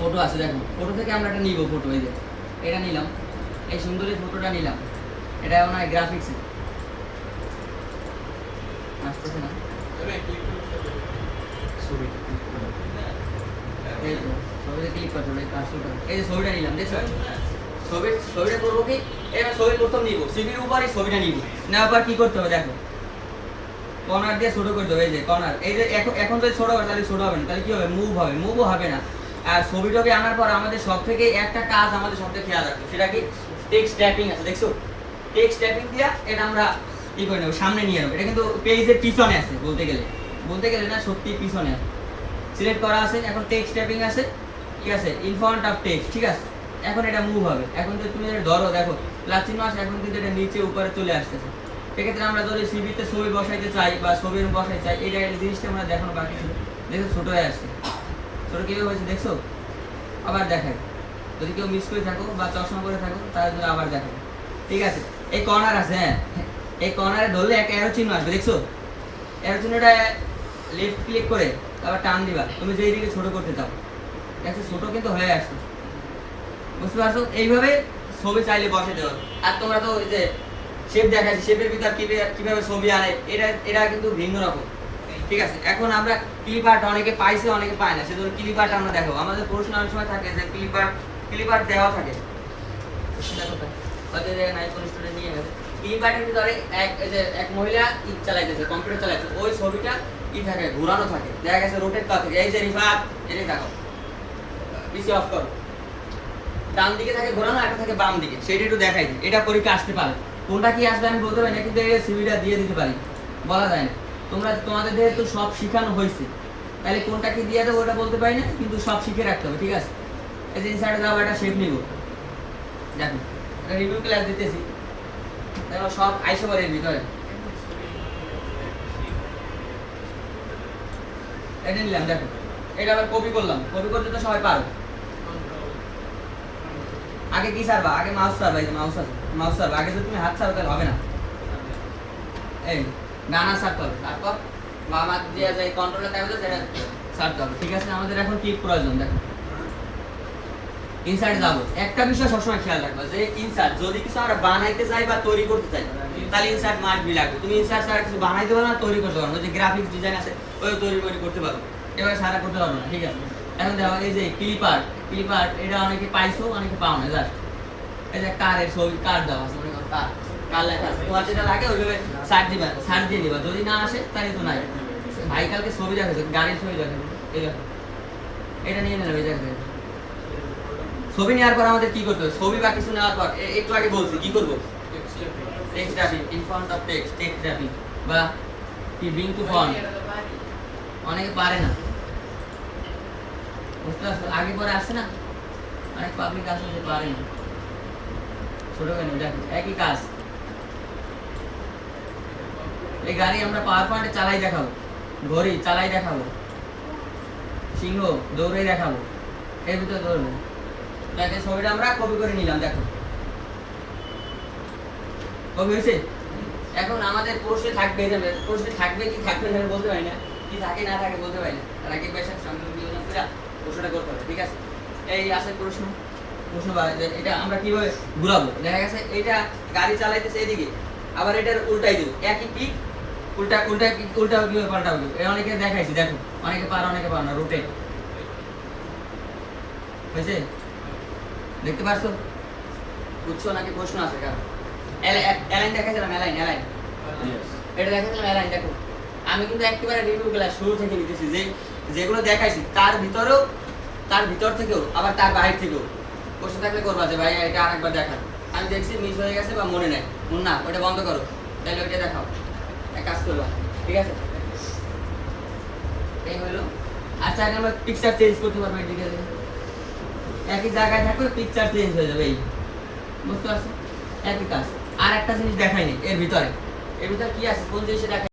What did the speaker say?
Photo আছে, দেখো। Photo থেকে আমরা একটা নিব ফটো এই যে। এটা নিলাম। এই সুন্দরী ফটোটা নিলাম। এটা হয় গ্রাফিক্সে আসতেছে না? করতে হবে ছবিটা নিলাম করব কি? প্রথম নিব। সিভির ছবিটা কি করতে হবে, দেখো? দিয়ে এই যে কর্নার। এই যে এখন এখন যদি ছোট হবে তাহলে ছোট হবে না। তাহলে কি হবে? মুভ হবে। মুভও হবে না। ছবিটাকে আনার পর আমাদের সব থেকে একটা কাজ আমাদের সব থেকে খেয়াল রাখবে, সেটা কি? টেক্সট ট্যাপিং আছে, দেখছ? টেক্সট ট্যাপিং দিয়া এটা আমরা কি করে নেব, সামনে নিয়ে নেব। এটা কিন্তু পেজের পিছনে আছে, বলতে গেলে। বলতে গেলে না সত্যি পিছনে আছে। সিলেক্ট করা আছে, এখন টেক্সট ট্যাপিং আছে, ঠিক আছে? ইন ফ্রন্ট অফ টেক্সট ঠিক আছে? এখন এটা মুভ হবে। এখন যদি তুমি এটা ধরো, দেখো প্লাস আছে এখন কিন্তু এটা নিচে, উপরে চলে আসতেছে। সেক্ষেত্রে আমরা যদি সিভিতে ছবি বসাইতে চাই বা ছবির বসাইতে চাই, এই জিনিসটা আমরা দেখানো বাকি ছিল। দেখো, ছোট হয়ে আসছে। ছোট কীভাবে হয়েছে দেখছ? আবার দেখাই যদি কেউ মিস করে থাকো বা চশমা করে থাকো, তাহলে তুমি আবার দেখাই ঠিক আছে? এই কর্নার আছে হ্যাঁ? এই কর্নারে ধরলে একটা অ্যারো চিহ্ন আসবে, দেখছ? অ্যারো চিহ্নটা লেফট ক্লিক করে তারপর টান দিবা। তুমি যেই দিকে ছোট করতে চাও। দেখছ ছোটো কিন্তু হয়ে আসছে বুঝতে পারছ? এইভাবে ছবি চাইলে বসাতে দেওয়া আর তোমরা তো ওই যে শেপ দেখাচ্ছি শেপের ভিতর কীভাবে কীভাবে ছবি আনে, এটা এটা কিন্তু ভিন্ন রকম। ঠিক আছে, এখন আমরা ক্লিপারটা অনেকে পাইছে, অনেকে পায় না। সেজন্য ক্লিপারটা আমরা দেখো আমাদের প্রশ্ন অনেক সময় থাকে যে ক্লিপার ক্লিপার দেওয়া থাকে। নিয়ে ভিতরে এক যে এক মহিলা ই চালাইতেছে কম্পিউটার চালাইছে ওই ছবিটা ই থাকে ঘোরানো থাকে। দেখা গেছে রোটেট করা থাকে। এই যে রিফাত এটাই দেখো পিসি অফ করো। ডান দিকে থাকে ঘোরানো একটা থাকে বাম দিকে। সেটা একটু দেখাই এটা পরীক্ষা আসতে পারে। কোনটা কি আসবে আমি বলতে পারি না, কিন্তু এই দিয়ে দিতে পারি। বলা যায় না। তোমরা তোমাদের যেহেতু সব শেখানো হয়েছে, তাহলে কোনটা কি দিয়ে দেবো ওটা বলতে পারি না, কিন্তু সব শিখে রাখতে হবে, ঠিক আছে? এই যে ইনসাইডে যাব একটা শেপ নিব। দেখো রিভিউ ক্লাস দিতেছি। দেখো, সব আইসে পরে ভিতরে। এটা নিলাম, দেখো। এটা আবার কপি করলাম। কপি করতে তো সবাই পারো। আগে কি সারবা? আগে মাউস সারবা, এই মাউস মাউস সারবা। আগে যদি তুমি হাত সারো, তাহলে হবে না। এই ডানা হবে তারপর বামা যে যে কন্ট্রোলে থাকবে সেটা হবে ঠিক আছে, আমাদের এখন কি প্রয়োজন, দেখো। ইনসার্ট যাব। একটা বিষয় সবসময় খেয়াল রাখবা যে ইনসার্ট যদি কিছু আমরা বানাইতে চাই বা তৈরি করতে চাই, তাহলে ইনসার্ট মাস্ট বি লাগবে। তুমি ইনসার্ট ছাড়া কিছু বানাইতে পারো না, তৈরি করতে পারো যে গ্রাফিক্স ডিজাইন আছে ওই তৈরি করে করতে পারো। এবার সারা করতে পারব না, ঠিক আছে। এখন দেখো, এই যে ক্লিপার ক্লিপার এটা অনেকে পাইছো, অনেকে পাও না জাস্ট এই যে কারের ছবি কার দেওয়া আছে, মনে কার ছবি নেওয়ার পর আমাদের কি করতে হবে? ছবি বা কিছু নেওয়ার পর একটু আগে বলছি, কি করব? অনেকে পারে না। বুঝতে পারছ? আগে পরে আসছে না? অনেক পাবলিক আসে পারে না। ছোট কেন? দেখো, একই কাজ। এই গাড়ি আমরা পাওয়ার পয়েন্টে চালাই দেখাবো। ঘড়ি চালাই দেখাবো। সিংহ দৌড়ে দেখাবো। এর ভিতরে দৌড়বে। দেখে ছবিটা আমরা কপি করে নিলাম, দেখো। কপি হয়েছে? এখন আমাদের থাকবে থাকবে কি থাকবে না বলতে পারি না। কি থাকে, না থাকে, বলতে পারি না। করে প্রশ্নটা করতে হবে, ঠিক আছে? এই আছে প্রশ্ন। প্রশ্ন এটা আমরা কীভাবে ঘুরাবো? দেখা গেছে, এটা গাড়ি চালাইতেছে এদিকে, আবার এটার উল্টাই দিব। একই পিক উল্টা উল্টা উল্টা কীভাবে পাল্টা হবে এ অনেকে দেখাইছি দেখো। অনেকে পার অনেকে পার না রোটে হয়েছে? দেখতে পারছ? বুঝছ নাকি প্রশ্ন আছে কারণ অ্যালাইন দেখাছিলাম অ্যালাইন অ্যালাইন এটা দেখাছিলাম অ্যালাইন দেখো। আমি কিন্তু একেবারে রিভিউ ক্লাস শুরু থেকে নিতেছি। যে যেগুলো দেখাইছি তার ভিতরেও তার ভিতর থেকেও আবার তার বাইরে থেকেও। প্রশ্ন থাকলে করবা যে ভাই এটা আরেকবার দেখান। আমি দেখছি মিস হয়ে গেছে বা মনে নেই। মন না ওটা বন্ধ করো। তাহলে ওইটা দেখাও। এক কাজ করবা, ঠিক আছে? এই হলো আর চাইলে আমরা পিকচার চেঞ্জ করতে পারব আছে একই জায়গায় থাকবে পিকচার চেঞ্জ হয়ে যাবে, এই। বুঝতে পারছ? একই কাজ। আর একটা জিনিস দেখাইনি, এর ভিতরে। এর ভিতরে কি আছে? কোন জিনিস দেখাই